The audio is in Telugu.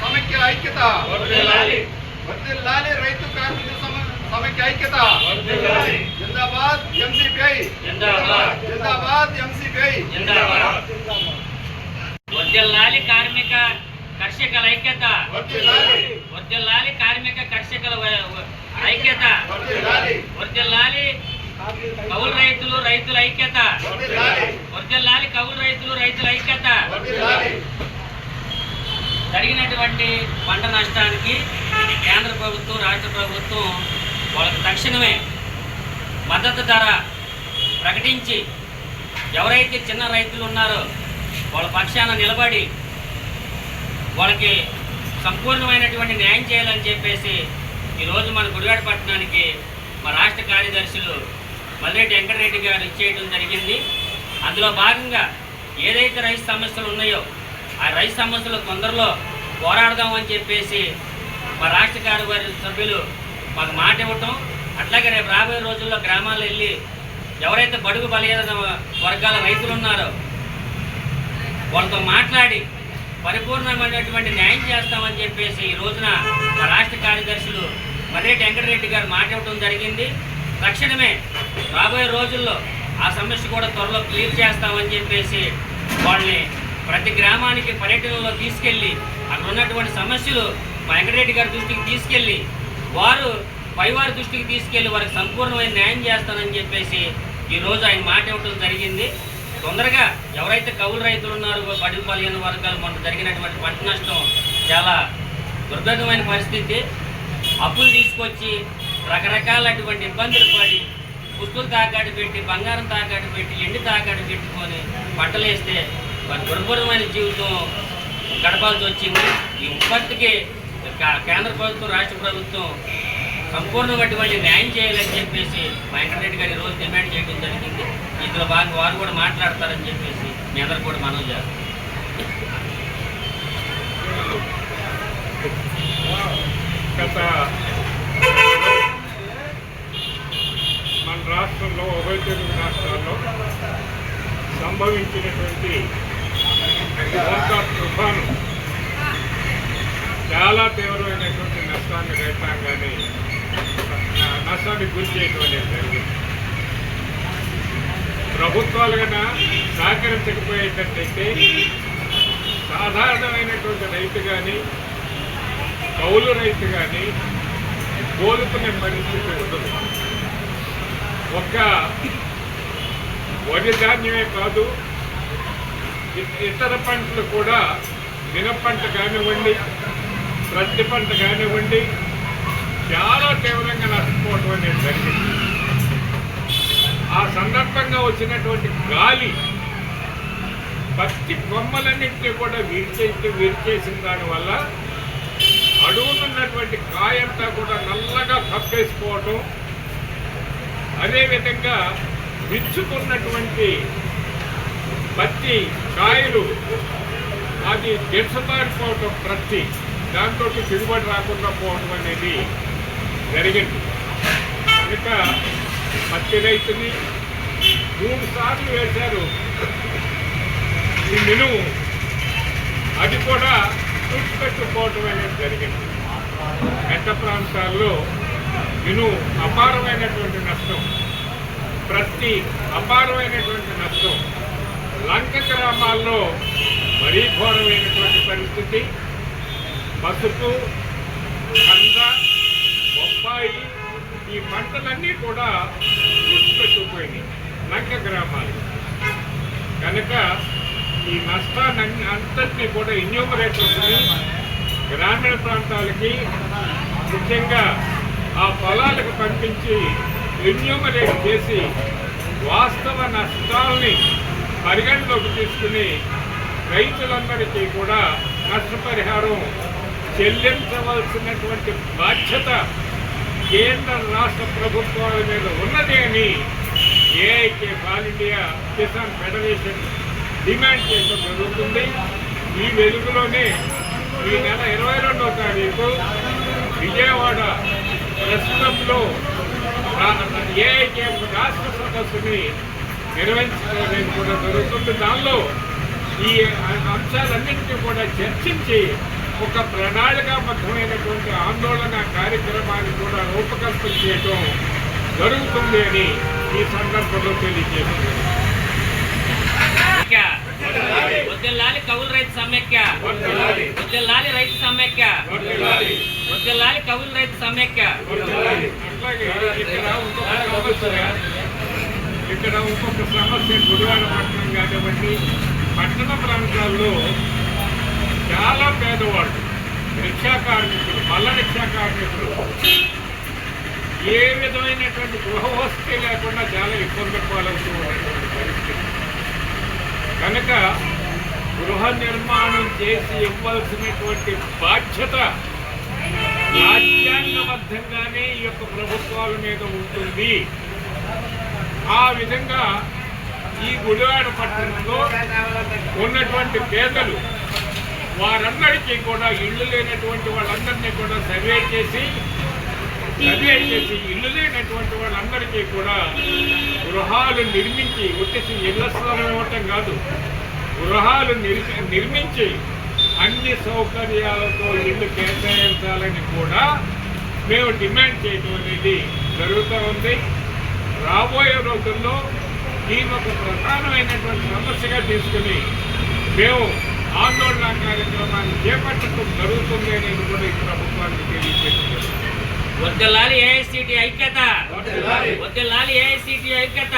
సమైక్య ఐక్యత. వర్ధిల్లాలి. రైతు కార్మిక సమ- సమైక్య ఐక్యత. జిందాబాద్ ఎంసీపీఐ. జిందాబాద్. ఎంసీపీఐ. వర్దిల్లాలి కార్మిక కర్షకుల ఐక్యత. వర్దిల్లాలి కార్మిక కర్షకుల ఐక్యత. వర్దిల్లాలి కౌలు రైతులు రైతుల ఐక్యత వర్ధిల్లాలి వర్దిల్లాలి కౌలు రైతులు రైతుల ఐక్యత వర్ధిల్లాలి జరిగినటువంటి పంట నష్టానికి కేంద్ర ప్రభుత్వం రాష్ట్ర ప్రభుత్వం వాళ్ళకి తక్షణమే మద్దతు ధర ప్రకటించి ఎవరైతే చిన్న రైతులు ఉన్నారో వాళ్ళ పక్షాన నిలబడి వాళ్ళకి సంపూర్ణమైనటువంటి న్యాయం చేయాలని చెప్పేసి ఈరోజు మన గుడివాడ పట్టణానికి మా రాష్ట్ర కార్యదర్శులు మల్రెడ్డి వెంకటరెడ్డి గారు ఇచ్చేయడం జరిగింది. అందులో భాగంగా ఏదైతే రైతు సమస్యలు ఉన్నాయో ఆ రైతు సమస్యలు తొందరలో పోరాడదామని చెప్పేసి మా రాష్ట్ర కార్యవర్గ సభ్యులు మాకు మాట ఇవ్వటం అట్లాగే రేపు రాబోయే రోజుల్లో గ్రామాలు వెళ్ళి ఎవరైతే బడుగు బలహీన వర్గాల రైతులు ఉన్నారో వాళ్ళతో మాట్లాడి పరిపూర్ణమైనటువంటి న్యాయం చేస్తామని చెప్పేసి ఈ రోజున మా రాష్ట్ర కార్యదర్శులు మర్రెడ్డి వెంకటరెడ్డి గారు మాట ఇవ్వడం జరిగింది. తక్షణమే రాబోయే రోజుల్లో ఆ సమస్య కూడా త్వరలో క్లియర్ చేస్తామని చెప్పేసి వాళ్ళని ప్రతి గ్రామానికి పర్యటనలో తీసుకెళ్ళి అక్కడ ఉన్నటువంటి సమస్యలు వెంకటరెడ్డి గారి దృష్టికి తీసుకెళ్ళి వారు పైవారి దృష్టికి తీసుకెళ్ళి వారికి సంపూర్ణమైన న్యాయం చేస్తానని చెప్పేసి ఈరోజు ఆయన మాట ఇవ్వడం జరిగింది. తొందరగా ఎవరైతే కౌలు రైతులు ఉన్నారో బడి పదిహేను వర్గాలు మొన్న జరిగినటువంటి పంట నష్టం చాలా దుర్భేదమైన పరిస్థితి. అప్పులు తీసుకొచ్చి రకరకాలటువంటి ఇబ్బందులు పడి పుస్తులు తాకాడు పెట్టి బంగారం తాకాడు పెట్టి ఎండి తాకాడు పెట్టుకొని పంటలు వేస్తే దుర్భరమైన జీవితం గడపాల్సి వచ్చింది. ఈ ఉత్పత్తికి కేంద్ర ప్రభుత్వం రాష్ట్ర ప్రభుత్వం సంపూర్ణమైనటువంటి న్యాయం చేయాలని చెప్పేసి వెంకటరెడ్డి గారు ఈరోజు డిమాండ్ చేయడం జరిగింది. ఇందులో భాగంగా వారు కూడా మాట్లాడతారని చెప్పేసి మీ అందరు కూడా మనం చేస్తాం గత మన రాష్ట్రంలో ఉభయ తెలుగు రాష్ట్రాల్లో సంభవించినటువంటి తుఫాను చాలా తీవ్రమైనటువంటి నష్టాన్ని రైతాంగాన్ని నష్టానికి గురి చేయడం జరిగింది. ప్రభుత్వాలు కన్నా సహకరించకపోయేటట్టయితే సాధారణమైనటువంటి రైతు కానీ కౌలు రైతు కానీ కోలుకునే పరిస్థితి ఉండదు. ఒక్క వరి ధాన్యమే కాదు ఇతర పంటలు కూడా మినపంట కానివ్వండి ప్రతి పంట కానివ్వండి చాలా తీవ్రంగా నష్టపోవటం అనేది జరిగింది. ఆ సందర్భంగా వచ్చినటువంటి గాలి పత్తి కొమ్మలన్నింటినీ కూడా విరిచేసి విరిచేసిన దానివల్ల అడుగుతున్నటువంటి కాయంతా కూడా నల్లగా కప్పేసుకోవటం అదేవిధంగా విచ్చుకున్నటువంటి పత్తి కాయలు అది దిశపారిపోవటం ప్రతి దాంతో దిగుబడి రాకుండా పోవటం అనేది జరిగింది. కనుక పత్తి రైతుని మూడు సార్లు వేశారు. ఈ మినుము అది కూడా తుడిచిపెట్టుకోవటం అనేది జరిగింది. మెట్ట ప్రాంతాల్లో మినుము అపారమైనటువంటి నష్టం ప్రతి అపారమైనటువంటి నష్టం గ్రామాల్లో మరీ ఘోరమైనటువంటి పరిస్థితి. పసుపు కంద బొప్పాయి ఈ పంటలన్నీ కూడా విడిచిపెట్టుకుపోయినాయి లంక గ్రామాలు. కనుక ఈ నష్టాన్ని అంతటినీ కూడా ఇన్యూమరేటర్స్ని గ్రామీణ ప్రాంతాలకి ముఖ్యంగా ఆ పొలాలకు పంపించి ఇన్యూమరేట్ చేసి వాస్తవ నష్టాలని పరిగణలోకి తీసుకుని రైతులందరికీ కూడా నష్టపరిహారం చెల్లించవలసినటువంటి బాధ్యత కేంద్ర రాష్ట్ర ప్రభుత్వాల మీద ఉన్నది అని AIK all India Kisan federation demand చేయడం జరుగుతుంది. ఈ వెలుగులోనే ఈ నెల ఇరవై రెండవ తారీఖు విజయవాడ ప్రస్తుతంలో ఏఐకే రాష్ట్ర సదస్సుని నిర్వహించడం కూడా జరుగుతుంది దానిలో ఈ అంశాలన్నింటినీ కూడా చర్చించి ఒక ప్రణాళికాబద్ధమైనటువంటి ఆందోళన కార్యక్రమాన్ని కూడా రూపకల్పన చేయటం జరుగుతుంది అని ఈ సందర్భంలో తెలియజేస్తుంది సమైక్య వద్దెల్లాలి కౌలు రైతు సమైక్య వర్ధిల్లాలి. వద్దెల్లాలి రైతు సమైక్య వర్ధిల్లాలి. వద్దెల్లాలి కౌలు రైతు. అట్లాగే ఇక్కడ సమస్య ఇక్కడ ఇంకొక సమస్య గుడివాడ పట్టణం కాబట్టి పట్టణ ప్రాంతాల్లో చాలా పేదవాళ్ళు రిక్షా కార్మికులు మల్ల రిక్షా కార్మికులు. ఏ విధమైనటువంటి గృహవసతి లేకుండా చాలా ఇబ్బంది పాలవుతూ ఉన్నటువంటి పరిస్థితి. కనుక గృహ నిర్మాణం చేసి ఇవ్వాల్సినటువంటి బాధ్యత రాజ్యాంగబద్ధంగానే ఈ యొక్క ప్రభుత్వాల మీద ఉంటుంది. ఆ విధంగా ఈ గుడివాడ పట్టణంలో ఉన్నటువంటి పేదలు వారందరికీ కూడా ఇళ్ళు లేనటువంటి వాళ్ళందరినీ కూడా సర్వే చేసి సర్వే చేసి ఇల్లు లేనటువంటి వాళ్ళందరికీ కూడా గృహాలు నిర్మించి వచ్చేసి ఇళ్ళ స్థలం ఇవ్వటం కాదు. గృహాలు నిర్మి నిర్మించి అన్ని సౌకర్యాలతో ఇల్లు కేటాయించాలని కూడా మేము డిమాండ్ చేయడం అనేది జరుగుతూ ఉంది. రాబోయే రోజుల్లో దీని ఒక ప్రధానమైనటువంటి సమస్యగా తీసుకుని మేము ఆందోళన కార్యక్రమాన్ని చేపట్టడం జరుగుతుంది అనేది కూడా ఈ ప్రభుత్వానికి తెలియజేస్తున్నారు వద్దెల్లాలి ఏఐసిటి ఐక్యత. వద్దెల్లాలి ఏఐసిటి ఐక్యత.